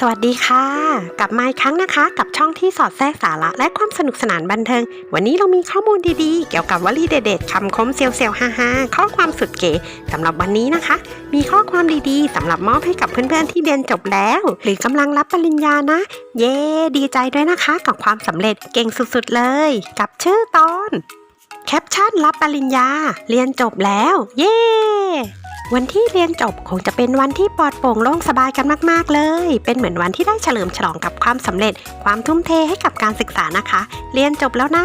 สวัสดีค่ะ กลับมาอีกครั้งนะคะ กับช่องที่สอดแทรกสาระและความสนุกสนานบันเทิง วันนี้เรามีข้อมูลดีๆ เกี่ยวกับวลีเด็ดๆคำคมเซียวเซียวๆฮ่าฮ่าข้อความสุดเก๋สำหรับวันนี้นะคะ มีข้อความดีๆสำหรับมอบให้กับเพื่อนๆที่เรียนจบแล้ว หรือกำลังรับปริญญานะ เย้ดีใจด้วยนะคะ กับความสำเร็จเก่งสุดๆเลย กับชื่อตอนแคปชั่นรับปริญญา เรียนจบแล้ว เย้ วันที่เรียนจบคงจะเป็นวันที่ปลอดโปร่งโล่งสบายกันมาก ๆ เลย เป็นเหมือนวันที่ได้เฉลิมฉลองกับความสำเร็จ ความทุ่มเทให้กับการศึกษานะคะ เรียนจบแล้วนะ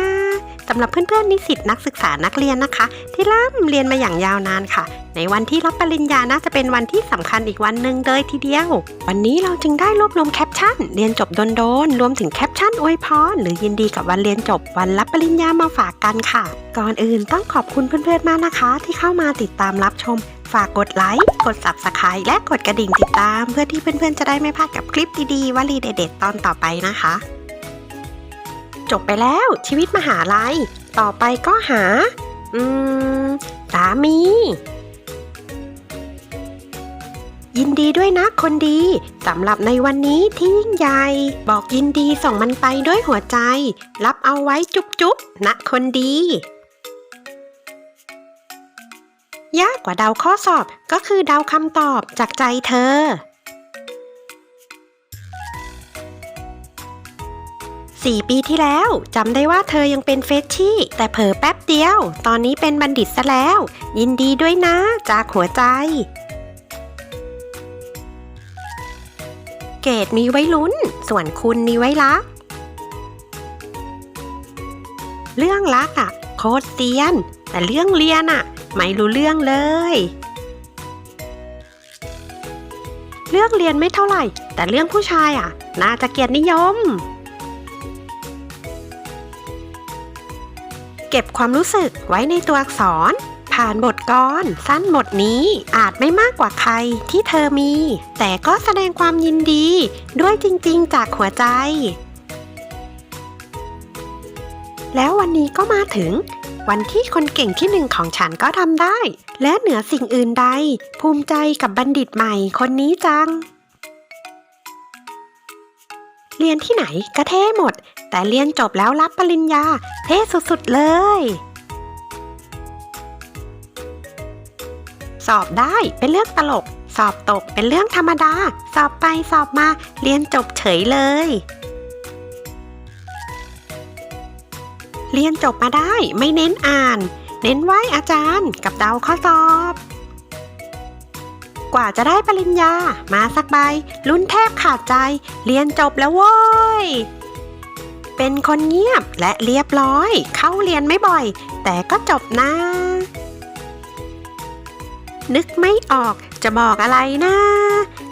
สำหรับเพื่อนๆนิสิตนักศึกษานักเรียนนะคะ ที่ร่ำเรียนมาอย่างยาวนานค่ะ ในวันที่รับปริญญาน่าจะเป็นวันที่สำคัญอีกวันหนึ่งเลยทีเดียว วันนี้เราจึงได้รวบรวมแคปชั่นเรียนจบโดนๆรวมถึงแคปชั่นอวยพรหรือยินดีกับวันเรียนจบวันรับปริญญามาฝากกันค่ะ ก่อนอื่นต้องขอบคุณเพื่อนๆมากนะคะ ที่เข้ามาติดตามรับชม ฝากกดไลค์ กด subscribe และกดกระดิ่งติดตาม เพื่อที่เพื่อนๆ จะได้ไม่พลาดกับคลิปดีๆวลีเด็ดๆ ตอนต่อไปนะคะ จบไปแล้วชีวิตมหาลัย ต่อไปก็หา อืม สามี ยินดีด้วยนะคนดีสำหรับในวันนี้ที่ยิ่งใหญ่ บอกยินดีส่งมันไปด้วยหัวใจ รับเอาไว้จุ๊บๆนะคนดี ยากกว่าเดาข้อสอบก็คือเดาคำตอบจากใจเธอ สี่ปีที่แล้วจำได้ว่าเธอยังเป็นเฟชชี่ แต่เผลอแป๊บเดียว ตอนนี้เป็นบัณฑิตซะแล้ว ยินดีด้วยนะ จากหัวใจ เกรดมีไว้ลุ้น ส่วนคุณมีไว้รัก เรื่องรักอะโคตรเซียน แต่เรื่องเรียนอะ ไม่รู้เรื่องเลย เรื่องเรียนไม่เท่าไหร่ แต่เรื่องผู้ชายอะ น่าจะเกียรตินิยม เก็บความรู้สึกไว้ในตัวอักษร ผ่านบทกรสั้นบทนี้อาจไม่มากกว่าใครที่เธอมี แต่ก็แสดงความยินดีด้วยจริงๆ จากหัวใจ แล้ววันนี้ก็มาถึง วันที่คนเก่งที่หนึ่งของฉันก็ทำได้ และเหนือสิ่งอื่นใด ภูมิใจกับบัณฑิตใหม่คนนี้จัง เรียนที่ไหนก็เท่หมด แต่เรียนจบแล้วรับปริญญา เท่สุดๆเลย สอบได้เป็นเรื่องตลก สอบตกเป็นเรื่องธรรมดา สอบไปสอบมา เรียนจบเฉยเลย เรียนจบมาได้ไม่เน้นอ่าน เน้นไหวอาจารย์กับเดาข้อสอบ กว่าจะได้ปริญญามาสักใบ ลุ้นแทบขาดใจ เรียนจบแล้วโว้ย เป็นคนเงียบและเรียบร้อย เข้าเรียนไม่บ่อย แต่ก็จบนะ นึกไม่ออกจะบอกอะไรนะ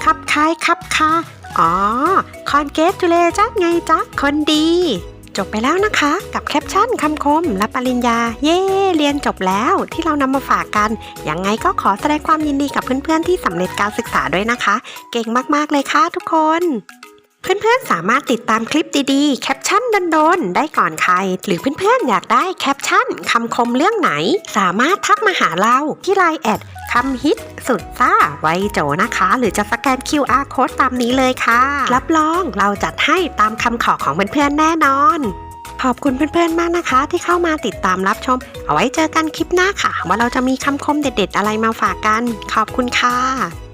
คับคายคับคาอ๋อ คอนเกตจูเลจักไงจ๊ะคนดี จบไปแล้วนะคะ กับแคปชั่นคำคมรับปริญญา เย่เรียนจบแล้วที่เรานำมาฝากกัน ยังไงก็ขอแสดงความยินดีกับเพื่อนๆที่สำเร็จการศึกษาด้วยนะคะ เก่งมากๆเลยค่ะทุกคน เพื่อนๆสามารถติดตามคลิปดีๆ แคปชั่นโดนๆได้ก่อนใคร หรือเพื่อนๆอยากได้แคปชั่นคำคมเรื่องไหน สามารถทักมาหาเราที่ไลน์แอด คำฮิตสุดซ่าไวโจนะคะ หรือจะสแกน QR code ตามนี้เลยค่ะ รับรองเราจัดให้ตามคำขอของเพื่อนๆแน่นอน ขอบคุณเพื่อนๆมากนะคะ ที่เข้ามาติดตามรับชม เอาไว้เจอกันคลิปหน้าค่ะ ว่าเราจะมีคำคมเด็ด ๆ อะไรมาฝากกัน ขอบคุณค่ะ